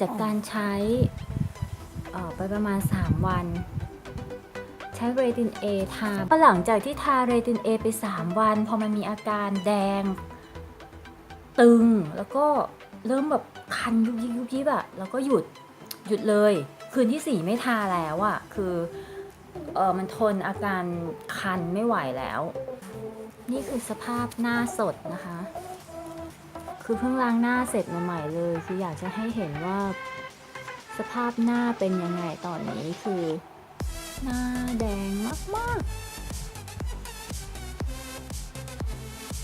จากการใช้เอ่อไปประมาณ 3 วัน ใช้เรตินเอทาพอหลังจากที่ทาเรตินเอไป 3 วัน พอมันมีอาการแดง ตึงแล้วก็เริ่มแบบคันยุบยิบยุบยิบอะแล้วก็หยุดหยุดเลย คืนที่ 4 ไม่ทาแล้วอะคือเออมันทนอาการคันไม่ไหวแล้ว นี่คือสภาพหน้าสดนะคะ คือเพิ่งล้างหน้าเสร็จใหม่ๆเลย คืออยากจะให้เห็นว่าสภาพหน้าเป็นยังไงตอนนี้คือ หน้าแดงมากๆ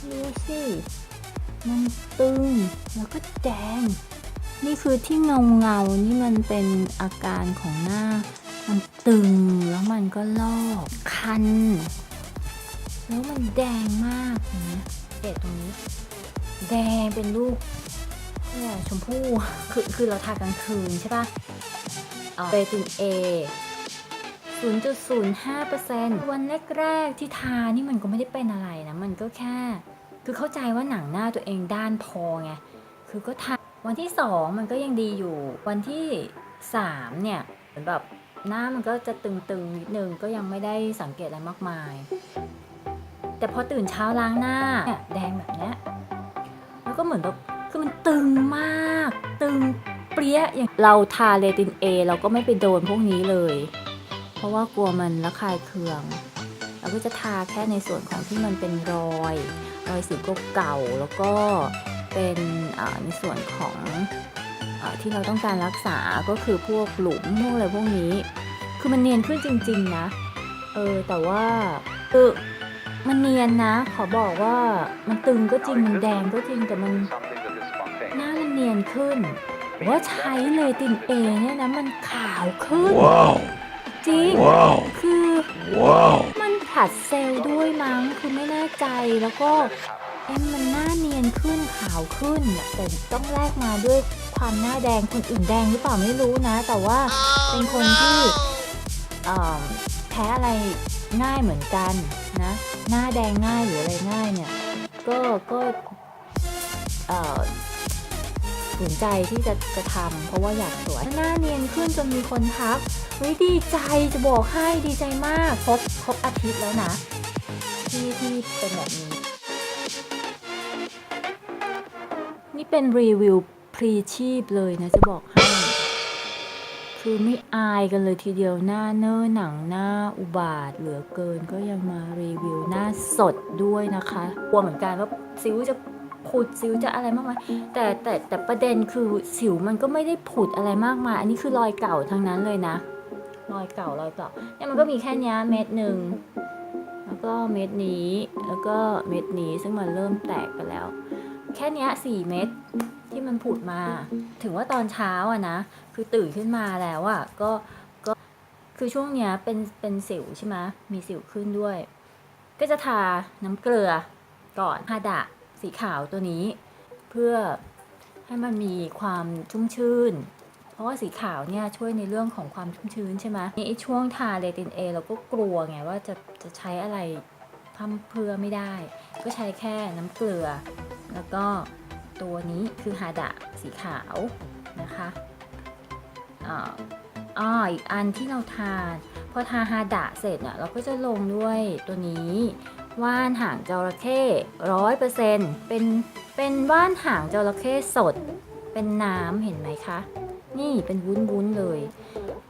ดูสิมันตึงแล้วก็แดง นี่คือที่เงาเงานี่มันเป็นอาการของหน้า มันตึงแล้วมันก็ลอกคัน แล้วมันแดงมากเห็นไหมเด็ดตรงนี้ แดงเป็นลูกเนี่ยชมพู่คือคือเราทากลางคืนใช่ปะเบตินเอ0.05%วันแรกๆที่ทานี่มันก็ไม่ได้เป็นอะไรนะ มันก็แค่ คือเข้าใจว่าหนังหน้าตัวเองด้านพอไง คือก็ทา วันที่สองมันก็ยังดีอยู่ วันที่สามเนี่ยเหมือนแบบหน้ามันก็จะตึงๆนิดนึงก็ยังไม่ได้สังเกตอะไรมากมาย แต่พอตื่นเช้าล้างหน้าเนี่ยแดงแบบเนี้ยแล้ว ก็เหมือนแบบคือมันตึงมาก ตึงเปรี้ยอย่างเราทาเลตินเอเราก็ไม่ไปโดนพวกนี้เลย เพราะว่ากลัวมันระคายเคือง เราก็จะทาแค่ในส่วนของที่มันเป็นรอย รอยสิวเก่าแล้วก็เป็นอ่าในส่วนของอาที่เราต้องการรักษาก็คือพวกหลุมพวกอะไรพวกนี้ คือมันเนียนขึ้นจริง ๆ นะ เออแต่ว่าคือ มันเนียนนะ ขอบอกว่ามันตึงก็จริงมันแดงก็จริงแต่มันหน้ามันเนียนขึ้น ว่าใช้เลตินเอเนี่ยนะมันขาวขึ้น Wow! จริง Wow! คือ Wow! มันผัดเซลล์ด้วยมั้งคือไม่แน่ใจแล้วก็เอ็มมันหน้าเนียนขึ้นขาวขึ้นน่ะแต่ต้องแลกมาด้วยความหน้าแดงคนอื่นแดงหรือเปล่าไม่รู้นะ แต่ว่าเป็นคนที่เอ่อแพ้อะไรง่ายเหมือนกัน นะ หน้าแดงง่ายหรืออะไรง่ายเนี่ย ก็ก็เออสนใจที่จะจะทำเพราะว่าอยากสวย หน้าเนียนขึ้นจนมีคนทักเฮ้ยดีใจจะบอกให้ดีใจมากครบครบอาทิตย์แล้วนะ ที่ที่เป็นแบบนี้ นี่เป็นรีวิวพรีชีพเลยนะจะบอกให้ คือไม่อายกันเลยทีเดียวหน้าเน้อหนังหน้าอุบาทเหลือเกินก็ยังมารีวิวหน้าสดด้วยนะคะกลัวเหมือนกันว่าซิวจะผุดซิวจะอะไรมากมายแต่แต่แต่ประเด็นคือสิวมันก็ไม่ได้ผุดอะไรมากมาย อันนี้คือรอยเก่าทั้งนั้นเลยนะ รอยเก่ารอยเก่าเนี่ยมันก็มีแค่นี้เม็ดหนึ่งแล้วก็เม็ดนี้แล้วก็เม็ดนี้ซึ่งมันเริ่มแตกไปแล้ว แค่เนี้ยสี่เม็ดที่มันผุดมา ถึงว่าตอนเช้าอะนะ คือตื่นขึ้นมาแล้วอะก็ก็คือช่วงเนี้ยเป็นเป็นสิวใช่ไหมมีสิวขึ้นด้วย ก็จะทาน้ำเกลือก่อนฮาดะสีขาวตัวนี้ เพื่อให้มันมีความชุ่มชื่น เพราะว่าสีขาวเนี่ยช่วยในเรื่องของความชุ่มชื้นใช่ไหมนไอ้ช่วงทาเลตินเอเราก็กลัวไงว่าจะจะใช้อะไรทำเพื่อไม่ได้ ก็ใช้แค่น้ำเกลือ แล้วก็ตัวนี้คือฮาดะสีขาวนะคะอ่ออีกอันที่เราทาพอทาฮาดะเสร็จเนี่ยเราก็จะลงด้วยตัวนี้ว่านหางจระเข้ร้อยเปอร์เซ็นต์เป็นเป็นว่านหางจระเข้สด เป็นน้ำเห็นไหมคะ นี่เป็นวุ้นวุ้นๆเลย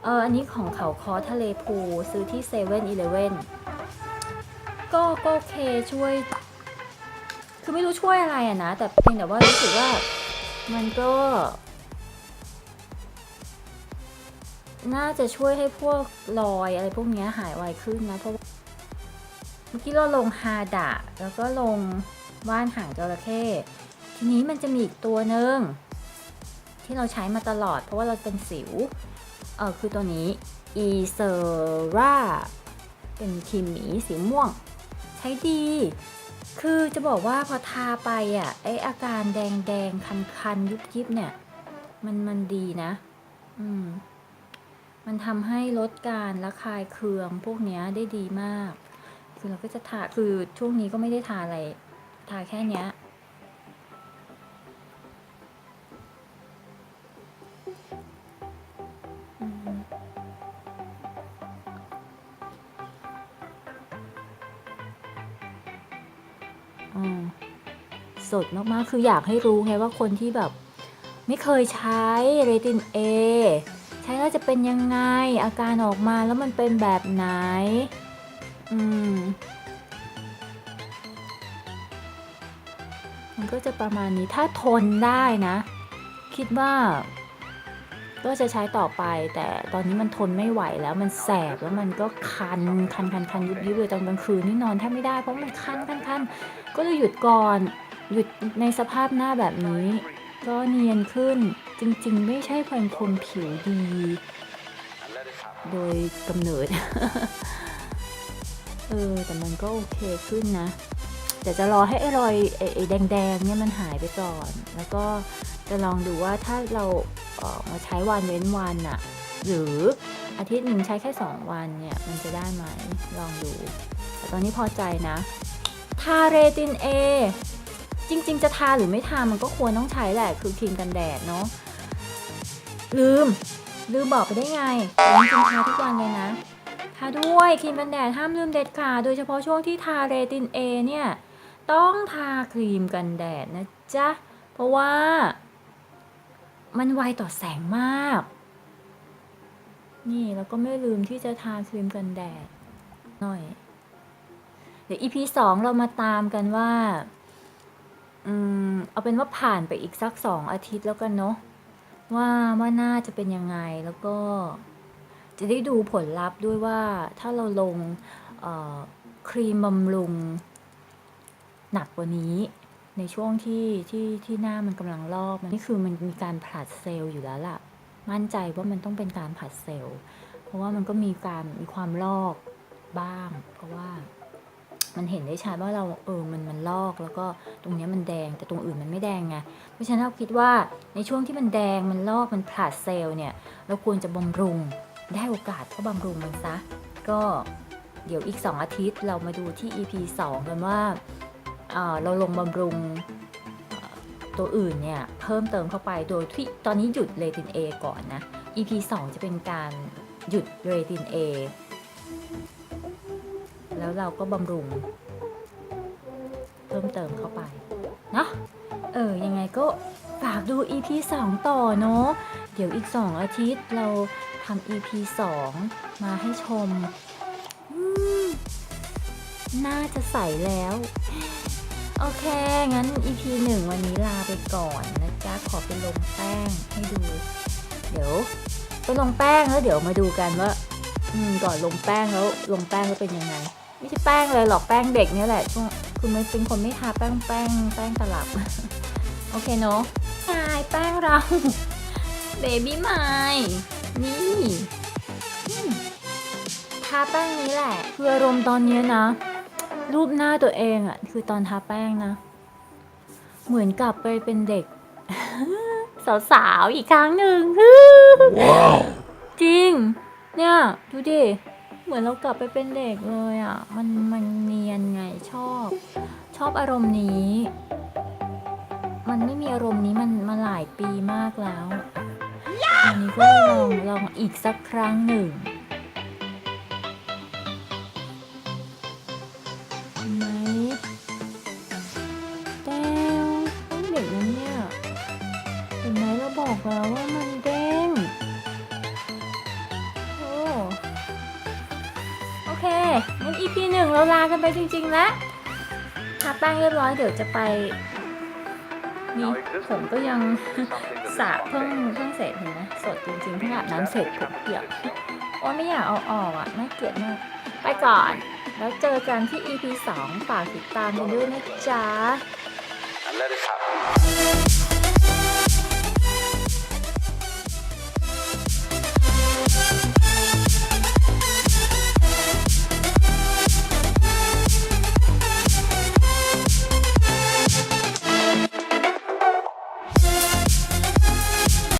เอออันนี้ของเขาคอทะเลพูซื้อที่เซเว่นอีเลเว่นก็ก็โอเคช่วย คือไม่รู้ช่วยอะไรอะนะ แต่เพียงแต่ว่ารู้สึกว่ามันก็ น่าจะช่วยให้พวกรอยอะไรพวกนี้หายไวขึ้นนะเพราะว่าเมื่อกี้เราลงฮาดะแล้วก็ลงว่านหางจระเข้ทีนี้มันจะมีอีกตัวหนึ่งที่เราใช้มาตลอด เพราะว่าเราเป็นสิว เออคือตัวนี้อีเซราเป็นครีมหมีสีม่วง ใช้ดี คือจะบอกว่าพอทาไปอะไออาการแดงแดงคันคันยุบยิบเนี่ย มันมันดีนะ อืม มันทำให้ลดการระคายเคืองพวกเนี้ยได้ดีมาก คือเราก็จะทาคือช่วงนี้ก็ไม่ได้ทาอะไร ทาแค่เนี้ย สดมากๆ คืออยากให้รู้ไงว่าคนที่แบบไม่เคยใช้เรตินเอใช้แล้วจะเป็นยังไงอาการออกมาแล้วมันเป็นแบบไหน อืม มันก็จะประมาณนี้ถ้าทนได้นะ คิดว่า ก็จะใช้ต่อไป แต่ตอนนี้มันทนไม่ไหวแล้วมันแสบแล้วมันก็คันคันคันคันยุบยุบเลยตอนกลางคืนนี่นอนแทบไม่ได้เพราะมันคันคัน คันก็เลยหยุดก่อนหยุดในสภาพหน้าแบบนี้ ก็เนียนขึ้นจริงๆ ไม่ใช่เป็นคนผิวดี โดยกำเนิด เออ แต่มันก็โอเคขึ้นนะแต่จะรอให้ไอ้รอยไอ้แดงๆเนี่ยมันหายไปก่อน แล้วก็จะลองดูว่าถ้าเราเอ่อมาใช้วันเว้นวันอะหรืออาทิตย์หนึ่งใช้แค่ 2 วันเนี่ย มันจะได้ไหมลองดู แต่ตอนนี้พอใจนะาเรตินเอจริง ๆ จะทาหรือไม่ทามันก็ควรต้องใช้แหละ คือครีมกันแดดเนาะลืม ลืมบอกไปได้ไงแต่จริงๆทาทุกวันเลยนะทาด้วยครีมกันแดดห้ามลืมเด็ดขาดโดยเฉพาะช่วงที่ทาเรตินเอเนี่ย ต้องทาครีมกันแดดนะจ๊ะ เพราะว่า มันไวต่อแสงมาก นี่แล้วก็ไม่ลืมที่จะทาครีมกันแดดหน่อย เดี๋ยว EP สองเรามาตามกันว่าอืมเอาเป็นว่าผ่านไปอีกสักสองอาทิตย์แล้วกันเนาะว่าว่าน่าจะเป็นยังไงแล้วก็ จะได้ดูผลลัพธ์ด้วยว่าถ้าเราลงครีมบำรุง หนักกว่านี้ ในช่วงที่ที่ที่หน้ามันกำลังลอกมันนี่คือมันมีการผลัดเซลล์อยู่แล้วล่ะ มั่นใจว่ามันต้องเป็นการผลัดเซลล์ เพราะว่ามันก็มีการมีความลอกบ้าง เพราะว่า มันเห็นได้ชัดว่าเราเออมันมันลอกแล้วก็ตรงนี้มันแดงแต่ตรงอื่นมันไม่แดงไงเพราะฉะนั้นเราคิดว่าในช่วงที่มันแดงมันลอกมันผลัดเซลล์เนี่ย เราควรจะบำรุงได้โอกาสก็บำรุงมันซะ ก็เดี๋ยวอีก 2 อาทิตย์เรามาดูที่ EP 2 กันว่าเออเราลงบำรุงตัวอื่นเนี่ยเพิ่มเติมเข้าไปโดยที่ตอนนี้หยุดเรติน A ก่อนนะ EP 2 จะเป็นการหยุดเรติน A แล้วเราก็บำรุง เพิ่มเติมเข้าไปเนาะเออ ยังไงก็ฝากดู EP 2 ต่อเนาะเดี๋ยวอีก 2 อาทิตย์เราทำ EP 2 มาให้ชม น่าจะใสแล้ว โอเค งั้น EP 1 วันนี้ลาไปก่อนนะจ๊ะ ขอไปลงแป้งให้ดู เดี๋ยวไปลงแป้งแล้วเดี๋ยวมาดูกันว่าอืมก่อนลงแป้งแล้วลงแป้งแล้วเป็นยังไง ไม่ใช่แป้งเลยหรอกแป้งเด็กเนี่ยแหละช่วงคือมันเป็นคนไม่ทาแป้งแป้งแป้งตลับ โอเคเนาะใช่แป้งเราเบบี้ไมนี่อืมทาแป้งนี้แหละ คืออารมณ์ตอนเนี้ยนะ รูปหน้าตัวเองอะคือตอนทาแป้งนะ เหมือนกลับไปเป็นเด็ก สาวๆ อีกครั้งหนึ่งจริง เนี่ย ดูดิ เหมือนเรากลับไปเป็นเด็กเลยอะ่ะ มันมันเนียนไงชอบ ชอบอารมณ์นี้ มันไม่มีอารมณ์นี้มันมาหลายปีมากแล้วอันนี้ก็ลองลองอีกสักครั้งหนึ่ง กันไปจริงๆแล้วทาแป้งเรียบร้อยเดี๋ยวจะไปนี่ผมก็ยังสระเพิ่งเพิ่งเสร็จเห็นไหมสดจริงๆเพิ่งอาบน้ำเสร็จผมเปียกโอ้ไม่อยากเอาออกอะน่าเกลียดมากไปก่อน แล้วเจอกันที่ EP 2 ฝากติดตามกันด้วยนะจ๊ะ